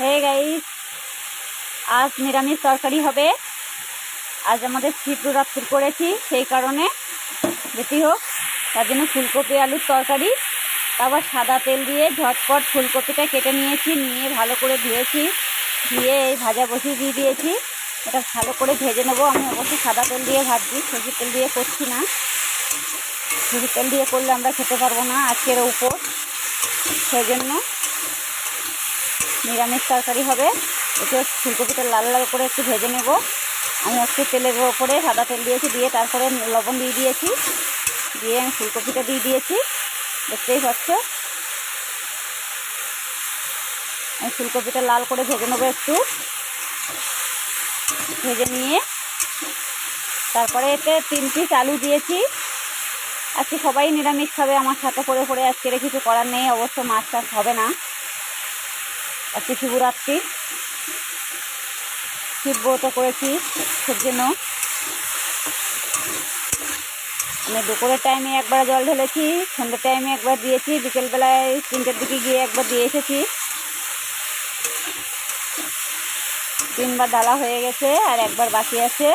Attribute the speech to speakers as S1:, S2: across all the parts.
S1: Hey guys আজ নিরামিষ তরকারি হবে। আজ আমাদের শিবরাত্রি করেছি, সেই কারণে যেটি হোক। তার জন্য ফুলকপি, আলুর তরকারি, তারপর সাদা তেল দিয়ে ঝটপট ফুলকপিটা কেটে নিয়েছি, নিয়ে ভালো করে ধুয়েছি। ধুয়ে এই ভাজা বসিয়ে দিয়ে দিয়েছি। এটা ভালো করে ভেজে নেব। আমি অবশ্যই সাদা তেল দিয়ে ভাজছি, সরষের তেল দিয়ে করছি না। সরষের তেল দিয়ে করলে আমরা খেতে পারব না আজকের উপর সেই জন্য নিরামিষ তরকারি হবে। একটু ফুলকপিটা লাল লাল করে একটু ভেজে নেব। আমি একটু তেলের ওপরে সাদা তেল দিয়েছি দিয়ে তারপরে লবণ দিয়ে দিয়েছি। দিয়ে আমি ফুলকপিটা দিয়ে দিয়েছি। দেখতেই পাচ্ছ? আমি ফুলকপিটা লাল করে ভেজে নেব একটু। ভেজে নিয়ে তারপরে এতে তিন পিস আলু দিয়েছি। আজকে সবাই নিরামিষ খাবে। আমার সাথে করে করে আজকে কিছু করার নেই। অবশ্য মাছ টাছ হবে না। আজকে শিবরাত্রি। শিব ব্রত করেছি জন্য। আমি দুপুরের টাইমে একবার জল ঢেলেছি, সন্ধ্যের টাইমে একবার দিয়েছি, বিকেলবেলায় তিনটের দিকে গিয়ে একবার দিয়ে এসেছি। তিনবার ডালা হয়ে গেছে, আর একবার বাকি আছে।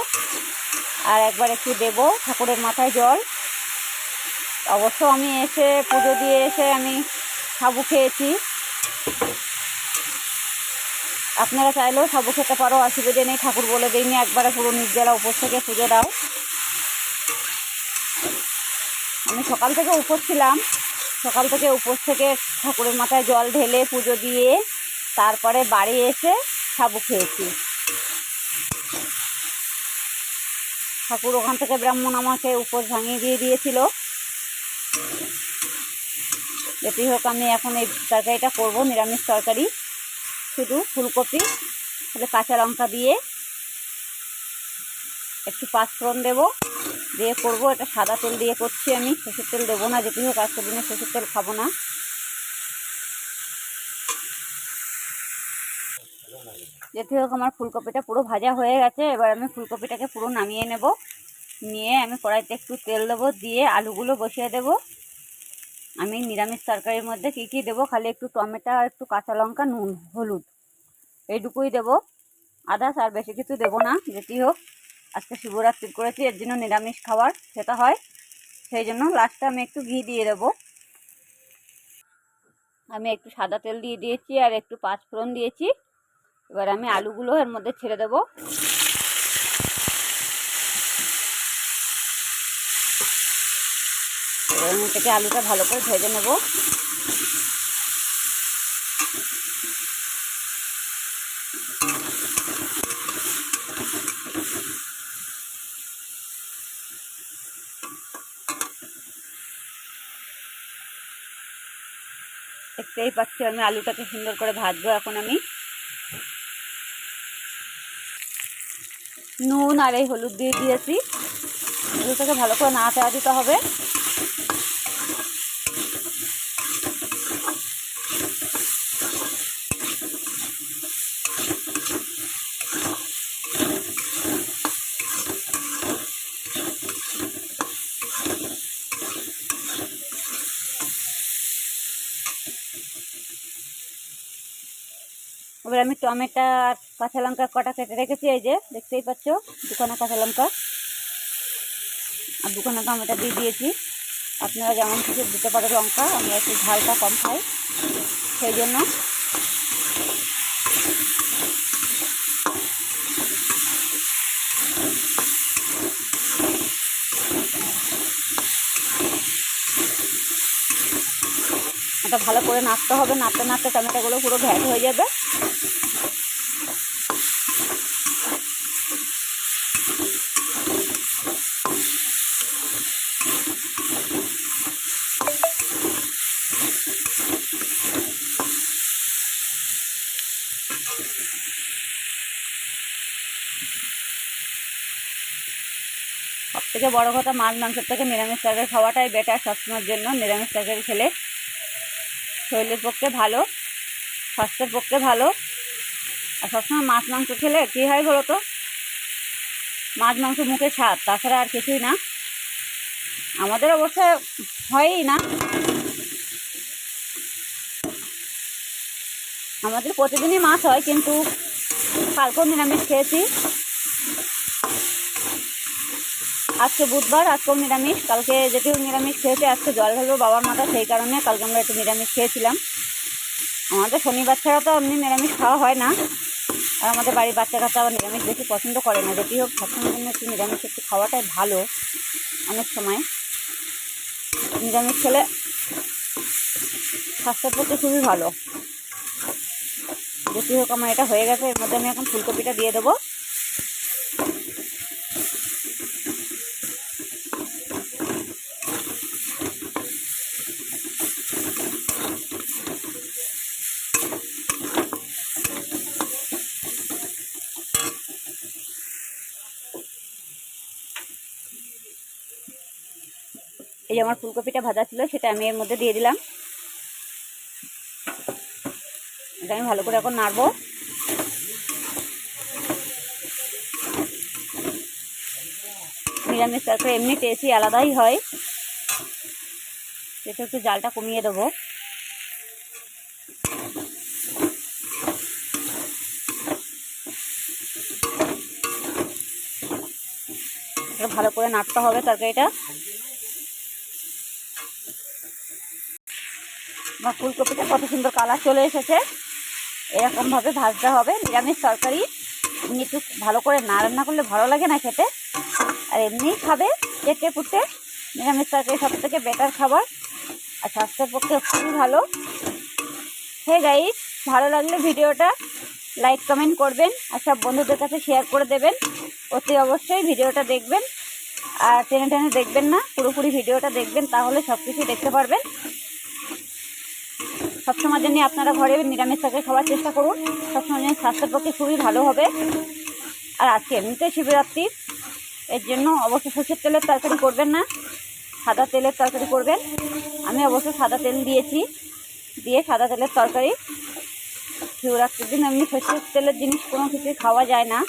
S1: আর একবার একটু দেব ঠাকুরের মাথায় জল। অবশ্য আমি এসে পুজো দিয়ে এসে আমি সাবু খেয়েছি। আপনারা চাইলেও সাবু খেতে পারো, অসুবিধে নেই। ঠাকুর বলে দিইনি একবারে পুরো নির্জলা উপোস থেকে পুজো দাও। আমি সকাল থেকে উপোস ছিলাম। সকাল থেকে উপোস থেকে ঠাকুরের মাথায় জল ঢেলে পুজো দিয়ে তারপরে বাড়ি এসে সাবু খেয়েছি। ঠাকুর ওখান থেকে ব্রাহ্মণ আমাকে উপোস ভাঙিয়ে দিয়ে দিয়েছিল। যেটি হোক, আমি এখন এই তরকারিটা করব, নিরামিষ তরকারি। শুধু ফুলকপি তাহলে কাঁচা লঙ্কা দিয়ে একটু পাঁচফোড়ন দেবো। দিয়ে করব এটা সাদা তেল দিয়ে করছি আমি। সরষের তেল দেবো না, যেটি হোক আজকের দিনে সরষের তেল খাব না। যেটি হোক আমার ফুলকপিটা পুরো ভাজা হয়ে গেছে। এবার আমি ফুলকপিটাকে পুরো নামিয়ে নেব। নিয়ে আমি কড়াইতে একটু তেল দেবো, দিয়ে আলুগুলো বসিয়ে দেব। আমি নিরামিষ তরকারির মধ্যে কী কী দেবো? খালি একটু টমেটো আর একটু কাঁচা লঙ্কা, নুন, হলুদ। এইটুকুই দেবো। আদার্স আর বেশি কিছু দেবো না, যেটি হোক। আজকে শিবরাত্রি করেছি, এর জন্য নিরামিষ খাবার, সেটা হয়। সেই জন্য লাস্টে আমি একটু ঘি দিয়ে দেবো। আমি একটু সাদা তেল দিয়ে দিয়েছি আর একটু পাঁচফোড়ন দিয়েছি। এবার আমি আলুগুলো এর মধ্যে ছেড়ে দেবো। এর থেকে আলুটা ভালো করে ভেজে নেব। দেখতেই পাচ্ছি, আমি আলুটাকে সুন্দর করে ভাজবো এখন আমি। নুন আর এই হলুদ দিয়ে দিয়েছি। আলুটাকে ভালো করে না নাড়াতে দিতে হবে। এবার আমি টমেটো আর কাঁচা লঙ্কা কটা কেটে রেখেছি, এই যে দেখতেই পাচ্ছ দুখানা কাঁচা লঙ্কা আর দুখানা টমেটো দিয়ে দিয়েছি। আপনারা যেমন কিছু দিতে পারো লঙ্কা, আমরা একটু ঝালটা কম খাই, সেই জন্য। ভালো করে নাড়তে হবে, নাড়তে নাড়তে টমেটোগুলো পুরো ঘ্যাট হয়ে যাবে। সব থেকে বড়ো কথা মাছ, মাংসের থেকে নিরামিষ তরকারি খাওয়াটাই বেটার সবসময়ের জন্য। নিরামিষ তরকারি খেলে শরীরের পক্ষে ভালো, স্বাস্থ্যের পক্ষে ভালো। আর সবসময় মাছ, মাংস খেলে কী হয় বলো তো? মাছ, মাংস মুখে স্বাদ, তাছাড়া আর কিছুই না। আমাদের অবশ্য হয়ই না। আমাদের প্রতিদিনই মাছ হয়, কিন্তু কালকেও নিরামিষ খেয়েছি? আজকে বুধবার আজকেও নিরামিষ? কালকে যেহেতু নিরামিষ খেয়েছি, আজকে জল ঢালবো বাবার মাথা সেই কারণে কালকে আমরা একটু নিরামিষ খেয়েছিলাম। আমাদের শনিবার ছাড়া তো এমনি নিরামিষ খাওয়া হয় না। আর আমাদের বাড়ির বাচ্চা কাচ্চা আবার নিরামিষ বেশি পছন্দ করে না। যেটি হোক সবসময় জন্য একটু নিরামিষ একটু খাওয়াটাই ভালো অনেক সময়। নিরামিষ খেলে স্বাস্থ্যের পক্ষে খুবই ভালো। যেটি হোক, আমার এটা হয়ে গেছে, এর মধ্যে আমি এখন ফুলকপিটা দিয়ে দেবো। এই যে আমার ফুলকপিটা ভাজা ছিল, সেটা আমি এর মধ্যে দিয়ে দিলাম। এটা আমি ভালো করে এখন নাড়বো। নিরামিষ তরকারি এমনি টেস্টই আলাদাই হয়। সেটা একটু জালটা কমিয়ে দেবো। ভালো করে নাড়তে হবে তরকারিটা। আমার ফুলকপিটা কত সুন্দর কালার চলে এসেছে। এরকমভাবে ভাজতে হবে, নিরামিষ তরকারি। এমনি একটু ভালো করে না রান্না করলে ভালো লাগে না খেতে। আর এমনিই খাবে চেটে পুটে। নিরামিষ তরকারি সব থেকে বেটার খাবার। আর স্বাস্থ্যের পক্ষে খুবই ভালো। হে গাইস ভালো লাগলে ভিডিওটা লাইক কমেন্ট করবেন। আর সব বন্ধুদের কাছে শেয়ার করে দেবেন। অতি অবশ্যই ভিডিওটা দেখবেন। আর টেনে টেনে দেখবেন না, পুরোপুরি ভিডিওটা দেখবেন, তাহলে সব কিছু দেখতে পারবেন। সবসময় জন্য আপনারা ঘরে নিরামিষ তরকারি খাওয়ার চেষ্টা করুন। সবসময় জন্য স্বাস্থ্যের পক্ষে খুবই ভালো হবে। আর আজকে এমনিতে শিবরাত্রি, এর জন্য অবশ্য সরষের তেলের তরকারি করবেন না, সাদা তেলের তরকারি করবেন। আমি অবশ্য সাদা তেল দিয়েছি, দিয়ে সাদা তেলের তরকারি। শিবরাত্রির দিন এমনি সরষের তেলের জিনিস কোনো কিছুই খাওয়া যায় না।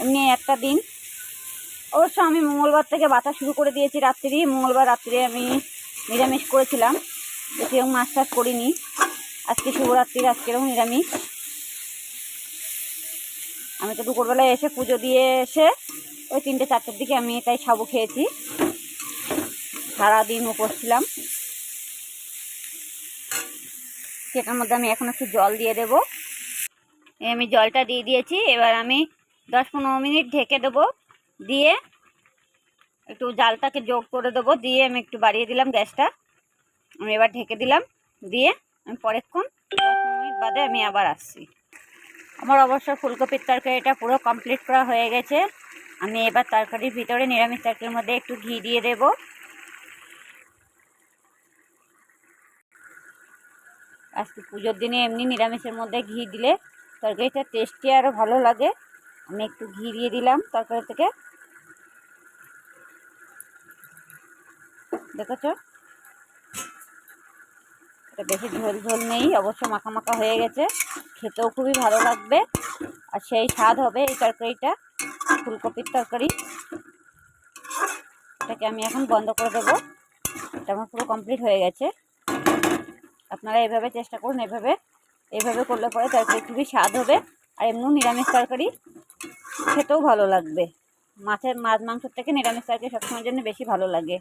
S1: এমনি একটা দিন। অবশ্য আমি মঙ্গলবার থেকে বাতা শুরু করে দিয়েছি রাত্রি। মঙ্গলবার রাত্রে আমি নিরামিষ করেছিলাম। বেশি মাছ টাছ করিনি। আজকে শিবরাত্রির আজকেরও নিরামিষ। আমি তো দুপুরবেলায় এসে পুজো দিয়ে এসে ওই তিনটে চারটের দিকে আমি তাই সাবু খেয়েছি। সারাদিন উপোস ছিলাম। সেটার মধ্যে আমি এখন একটু জল দিয়ে দেব। আমি জলটা দিয়ে দিয়েছি, এবার আমি দশ পনেরো মিনিট ঢেকে দেবো। দিয়ে একটু জালটাকে যোগ করে দেবো। দিয়ে আমি একটু বাড়িয়ে দিলাম গ্যাসটা। আমি এবার ঢেকে দিলাম, দিয়ে আমি পরেক্ষণ মিনিট বাদে আমি আবার আসছি। আমার অবশ্য ফুলকপির তরকারিটা পুরো কমপ্লিট করা হয়ে গেছে। আমি এবার তরকারির ভিতরে নিরামিষ তরকারির মধ্যে একটু ঘি দিয়ে দেব। আজকে পুজোর দিনে এমনি নিরামিষের মধ্যে ঘি দিলে তরকারিটা টেস্টি আরও ভালো লাগে। আমি একটু ঘি দিয়ে দিলাম তরকারি থেকে। দেখেছ? এটা বেশি ঝোল ঝোল নেই, অবশ্য মাখা হয়ে গেছে। খেতেও খুবই ভালো লাগবে। আর সেই স্বাদ হবে এই তরকারিটা, ফুলকপির তরকারি। এটাকে আমি এখন বন্ধ করে দেবো। এটা আমার পুরো কমপ্লিট হয়ে গেছে। আপনারা এভাবে চেষ্টা করুন, এভাবে এইভাবে করলে পরে তরকারি খুবই স্বাদ হবে। আর এমনিও নিরামিষ তরকারি খেতেও ভালো লাগবে। মাছের, মাছ, মাংসের থেকে নিরামিষ তরকারি সবসময়ের জন্য বেশি ভালো লাগে।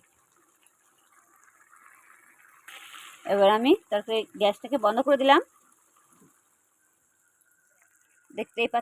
S1: এবার আমি তরকারি গ্যাসটাকে বন্ধ করে দিলাম। দেখতেই পা